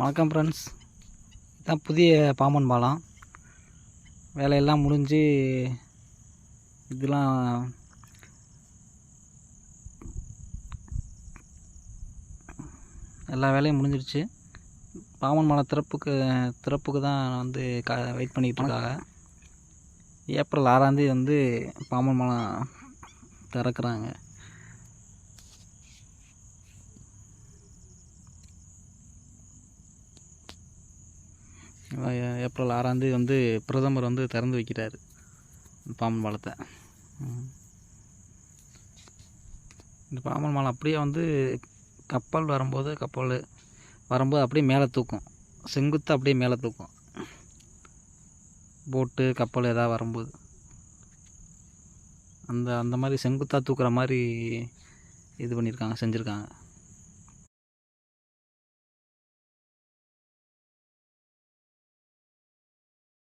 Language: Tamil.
வணக்கம் ஃப்ரெண்ட்ஸ் இதான் புதிய பாம்பன் பாலம் வேலையெல்லாம் முடிஞ்சு இதெல்லாம் எல்லா வேலையும் முடிஞ்சிருச்சு. பாம்பன் பாலம் திறப்புக்கு திறப்புக்கு தான் வந்து க வெயிட் பண்ணிக்கிட்டு இருக்காங்க. ஏப்ரல் ஆறாந்தேதி வந்து பாம்பன் பாலம் திறக்கிறாங்க. ஏப்ரல் ஆறாந்தேதி வந்து பிரதமர் வந்து திறந்து வைக்கிறார் பாம்பன் பாலத்தை இந்த பாம்பன் பாலம் அப்படியே வந்து கப்பல் வரும்போது கப்பல் வரும்போது அப்படியே மேலே தூக்கும். செங்குத்து அப்படியே மேலே தூக்கும். போட்டு கப்பல் எதாவது வரும்போது. அந்த அந்த மாதிரி செங்குத்தாக தூக்குற மாதிரி இது பண்ணியிருக்காங்க செஞ்சுருக்காங்க.